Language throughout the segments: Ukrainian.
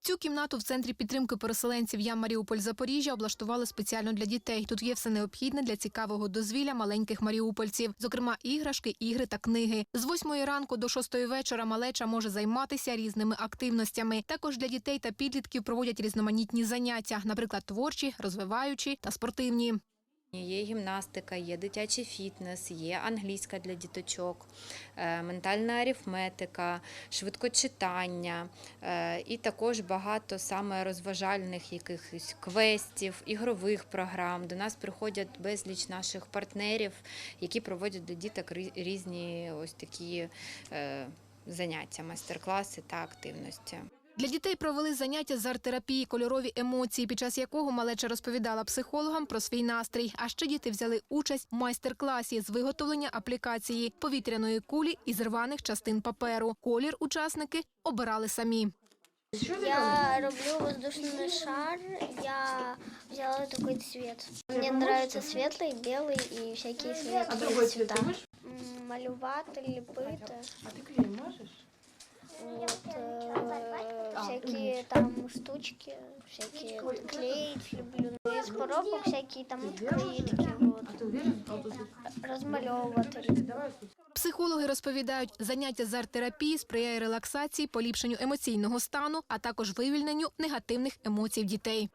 Цю кімнату в центрі підтримки переселенців Я Маріуполь Запоріжжя облаштували спеціально для дітей. Тут є все необхідне для цікавого дозвілля маленьких маріупольців, зокрема іграшки, ігри та книги. З восьмої ранку до шостої вечора малеча може займатися різними активностями. Також для дітей та підлітків проводять різноманітні заняття, наприклад, творчі, розвиваючі та спортивні. Є гімнастика, є дитячий фітнес, є англійська для діточок, е, ментальна арифметика, швидкочитання е, і також багато саме розважальних якихось квестів, ігрових програм. До нас приходять безліч наших партнерів, які проводять для діток різні ось такі е, заняття, майстер-класи та активності. Для дітей провели заняття з арт-терапії кольорові емоції, під час якого малеча розповідала психологам про свій настрій. А ще діти взяли участь в майстер-класі з виготовлення аплікації повітряної кулі із рваних частин паперу. Колір учасники обирали самі. Я роблю воздушный шар. Я взяла такой цвет. Мне нравится светлый, белый и всякие светлые А другой цвет цвета. ты можешь? М, Малювати, ліпити. А ты клей можешь? Там штучки, всякие клеить люблю. Ну, Из коробок всякие там открытки, вот. Розмальовувати. Психологи розповідають, заняття з арт-терапії сприяє релаксації, поліпшенню емоційного стану, а також вивільненню негативних емоцій в дітей.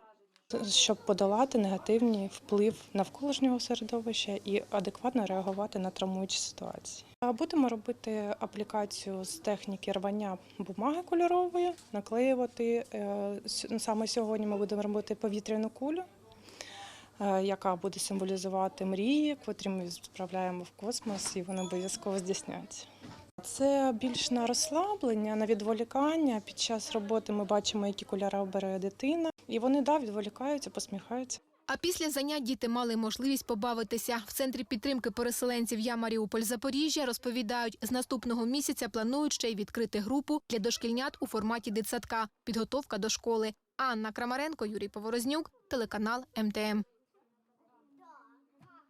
Щоб подолати негативний вплив навколишнього середовища і адекватно реагувати на травмуючі ситуації. Будемо робити аплікацію з техніки рвання бумаги кольорової, наклеювати. Е, Саме сьогодні ми будемо робити повітряну кулю, е, яка буде символізувати мрії, котрі ми справляємо в космос, і вони обов'язково здійсняться. Це більш на розслаблення, на відволікання. Під час роботи ми бачимо, які кольори обере дитина, і вони да, відволікаються, посміхаються. А після занять діти мали можливість побавитися. В центрі підтримки переселенців Я Маріуполь Запоріжжя розповідають, з наступного місяця планують ще й відкрити групу для дошкільнят у форматі дитсадка. Підготовка до школи. Анна Крамаренко, Юрій Поворознюк, телеканал МТМ.